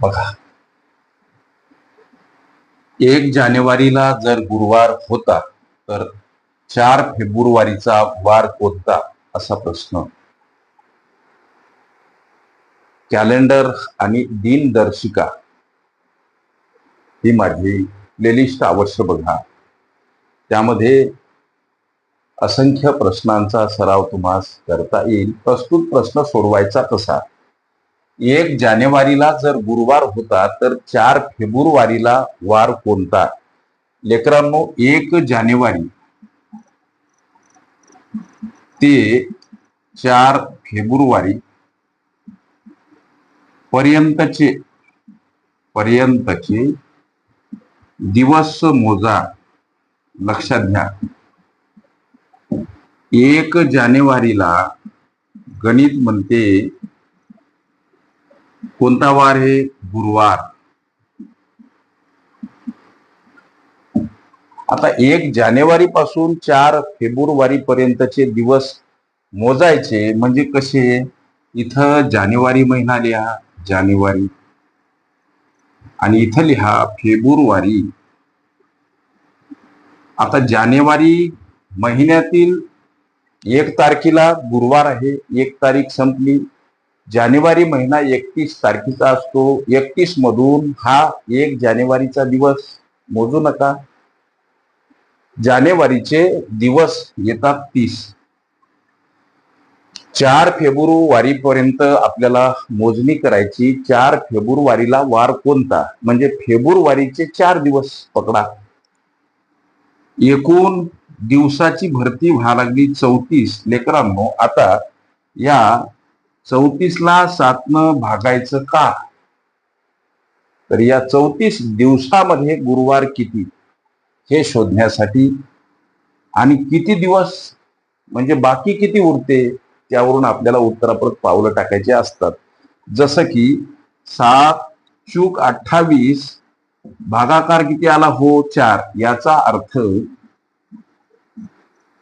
बघा. एक जानेवारीला जर गुरुवार होता तर चार फेब्रुवारीचा वार कोणता? असा प्रश्न. कॅलेंडर आणि दिनदर्शिका. ही माझी प्लेलिस्ट अवश्य बघा. त्यामध्ये असंख्य प्रश्नांचा सराव तुम्हाला करता येईल. प्रस्तुत प्रश्न सोडवायचा कसा? एक जानेवारीला जर गुरुवार होता तर चार फेब्रुवारीला वार कोणता? लेकरांनो एक जानेवारी. ते चार फेब्रुवारी पर्यंतचे पर्यंतचे दिवस मोजा. लक्षात घ्या. एक जानेवारीला गणित म्हणते कोणता वार आहे गुरुवार. आता एक जानेवारी पासून चार फेब्रुवारी पर्यंतचे दिवस मोजायचे म्हणजे कसे? इथं जानेवारी महिना लिहा जानेवारी. आणि इथं लिहा फेब्रुवारी. आता जानेवारी महिन्यातील एक तारखेला गुरुवार आहे एक तारीख संपली. जानेवारी महिना एकतीस तारखेचा असतो. एकतीस मधून हा एक जानेवारीचा दिवस. मोजू नका. जानेवारीचे दिवस येतात तीस. चार फेब्रुवारीपर्यंत आपल्याला मोजणी करायची. चार फेब्रुवारीला वार कोणता? म्हणजे फेब्रुवारीचे चार दिवस पकडा. एकूण दिवसाची भरती व्हायला लागली चौतीस. लेकरांनो आता या चौतीसला सातनं भागायचं का? तर या चौतीस दिवसामध्ये गुरुवार किती? हे शोधण्यासाठी. आणि किती दिवस म्हणजे बाकी किती उरते? त्यावरून आपल्याला उत्तराप्रत पावलं टाकायचे असतात. जसं की सात चूक अठ्ठावीस भागाकार किती आला? हो चार. याचा अर्थ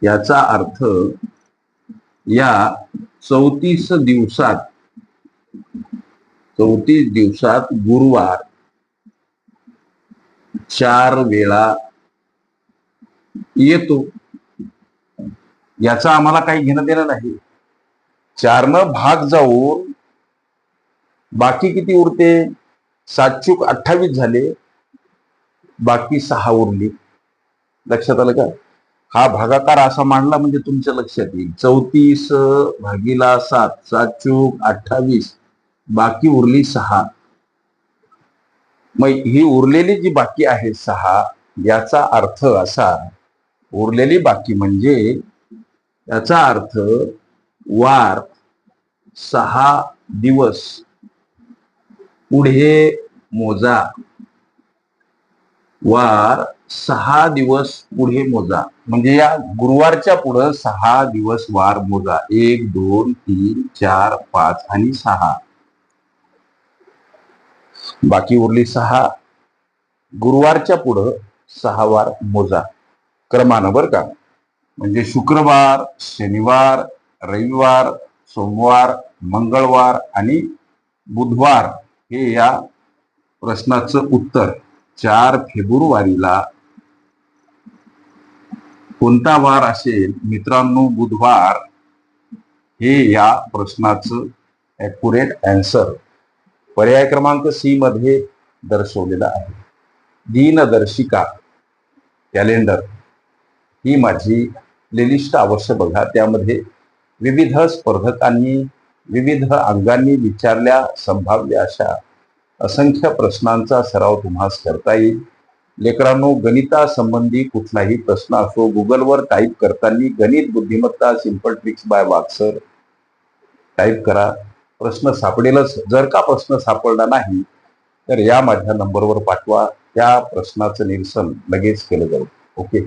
याचा अर्थ या चौतीस दिवसात चौतीस दिवसात गुरुवार चार वेळा येतो. याचा आम्हाला काही घेणं देणं नाही. चारनं भाग जाऊन बाकी किती उरते? सातशुक अठ्ठावीस झाले. बाकी सहा उरली. लक्षात आलं का? हा भागाकार असा मांडला म्हणजे तुमच्या लक्षात येईल. चौतीस भागीला सात सात चूक अठ्ठावीस बाकी उरली सहा. मग ही उरलेली जी बाकी आहे सहा याचा अर्थ असा उरलेली बाकी म्हणजे याचा अर्थ वार सहा दिवस पुढे मोजा. वार सहा दिवस पुढे मोजा. म्हणजे या गुरुवारच्या पुढं सहा दिवस वार मोजा. एक दोन तीन चार पाच आणि सहा. बाकी उरली सहा. गुरुवारच्या पुढं सहा वार मोजा. क्रमानं बर का? म्हणजे शुक्रवार शनिवार रविवार सोमवार मंगळवार आणि बुधवार हे या प्रश्नाचं उत्तर. चार फेब्रुवारीला कोणता वार असेल मित्रांनो बुधवार हे या प्रश्नाचं ॲक्युरेट अँसर पर्याय क्रमांक सी मध्ये दर्शवलेला आहे. दिनदर्शिका कॅलेंडर ही माझी प्लेलिस्ट अवश्य बघा. त्यामध्ये विविध स्पर्धकांनी विविध अंगांनी विचारल्या संभाव्य अशा असंख्य प्रश्नांचा सराव तुम्हाला करता येईल. लेकरांनो गणितासंबंधी कुठलाही प्रश्न असो गुगलवर टाईप करताना गणित बुद्धिमत्ता सिंपल ट्रिक्स बाय वाक्सर टाईप करा. प्रश्न सापडेलच. जर का प्रश्न सापडला नाही तर या माझ्या नंबरवर पाठवा. त्या प्रश्नाचं निरसन लगेच केलं जाईल. ओके